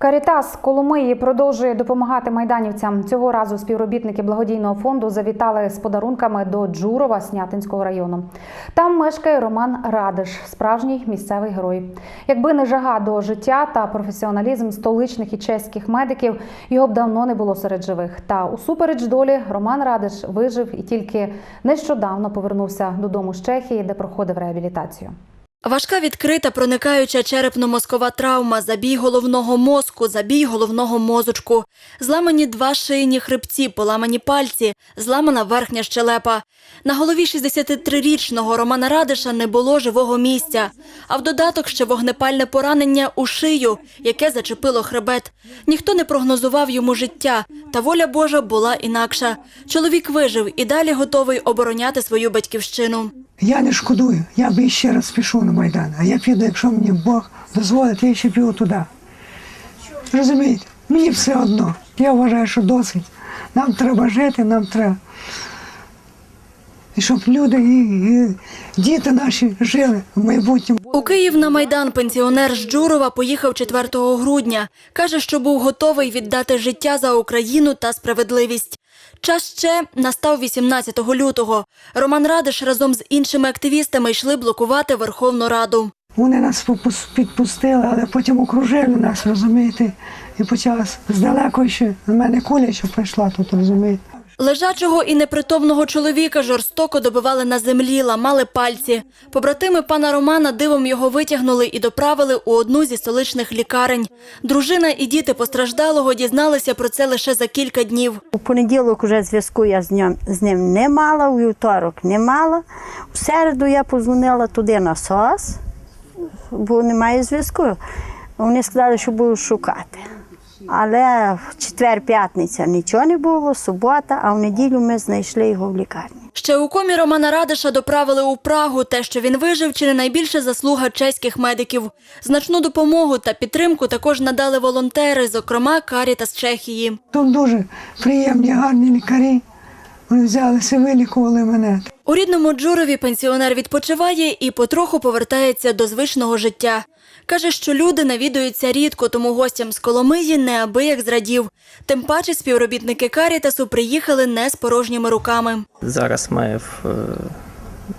Карітас Коломиї продовжує допомагати майданівцям. Цього разу співробітники благодійного фонду завітали з подарунками до Джурова Снятинського району. Там мешкає Роман Радиш, справжній місцевий герой. Якби не жага до життя та професіоналізм столичних і чеських медиків, його б давно не було серед живих. Та усупереч долі Роман Радиш вижив і тільки нещодавно повернувся додому з Чехії, де проходив реабілітацію. Важка відкрита проникаюча черепно-мозкова травма, забій головного мозку, забій головного мозочку, зламані два шийні хребці, поламані пальці, зламана верхня щелепа. На голові 63-річного Романа Радиша не було живого місця, а в додаток ще вогнепальне поранення у шию, яке зачепило хребет. Ніхто не прогнозував йому життя, та воля Божа була інакша. Чоловік вижив і далі готовий обороняти свою батьківщину. Я не шкодую, я би ще раз пішов на Майдан, а я піду, якщо мені Бог дозволить, я ще піду туди. Розумієте, мені все одно. Я вважаю, що досить. Нам треба жити, нам треба. І щоб люди і, і діти наші жили в майбутньому. У Київ на Майдан пенсіонер з Джурова поїхав 4 грудня. Каже, що був готовий віддати життя за Україну та справедливість. Час ще настав 18 лютого. Роман Радиш разом з іншими активістами йшли блокувати Верховну Раду. Вони нас підпустили, але потім окружили нас, розумієте, і почалась здалеку ще на мене куля, що прийшла тут, розумієте. Лежачого і непритомного чоловіка жорстоко добивали на землі, ламали пальці. Побратими пана Романа дивом його витягнули і доправили у одну зі столичних лікарень. Дружина і діти постраждалого дізналися про це лише за кілька днів. У понеділок вже зв'язку я з ним, з ним не мала, у вівторок не мала. У середу я позвонила туди на СОС, бо немає зв'язку. Вони сказали, що будуть шукати. Але в четвер-п'ятниця нічого не було, субота, а в неділю ми знайшли його в лікарні. Ще у комі Романа Радиша доправили у Прагу. Те, що він вижив, чи не найбільша заслуга чеських медиків. Значну допомогу та підтримку також надали волонтери, зокрема Каріта з Чехії. Тут дуже приємні, гарні лікарі. Вони взялися, вилікували мене. У рідному Джурові пенсіонер відпочиває і потроху повертається до звичного життя. Каже, що люди навідуються рідко, тому гостям з Коломиї неабияк зрадів. Тим паче співробітники Карітасу приїхали не з порожніми руками. Зараз ми в е,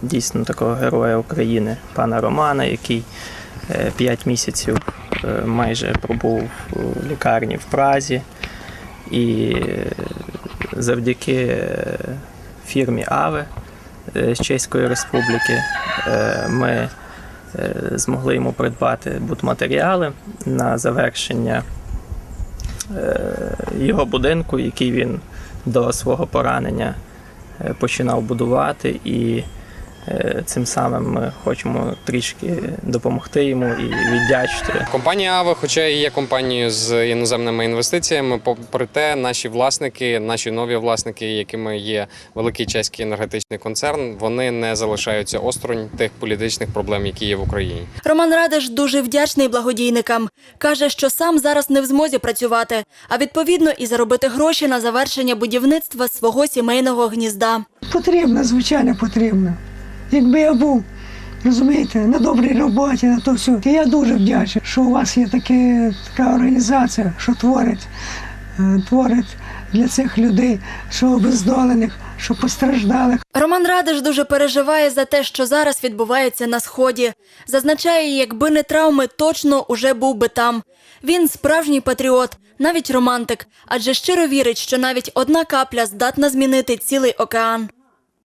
дійсно такого героя України, пана Романа, який 5 місяців е, майже пробув у лікарні в Празі. І е, завдяки е, фірмі Аве з Чеської Республіки. Е, ми е, змогли йому придбати будматеріали на завершення його будинку, який він до свого поранення починав будувати, і цим самим ми хочемо трішки допомогти йому і віддячити. Компанія Ава, хоча і є компанією з іноземними інвестиціями, попри те, наші власники, наші нові власники, якими є великий чеський енергетичний концерн, вони не залишаються осторонь тих політичних проблем, які є в Україні. Роман Радиш дуже вдячний благодійникам. Каже, що сам зараз не в змозі працювати, а відповідно і заробити гроші на завершення будівництва свого сімейного гнізда. Потрібно, звичайно, потрібно. Якби я був, розумієте, на добрій роботі, на то все. І я дуже вдячний, що у вас є таке, така організація, що творить, е, творить для цих людей, що обездолених, що постраждалих. Роман Радиш дуже переживає за те, що зараз відбувається на сході. Зазначає, якби не травми, точно уже був би там. Він справжній патріот, навіть романтик, адже щиро вірить, що навіть одна капля здатна змінити цілий океан.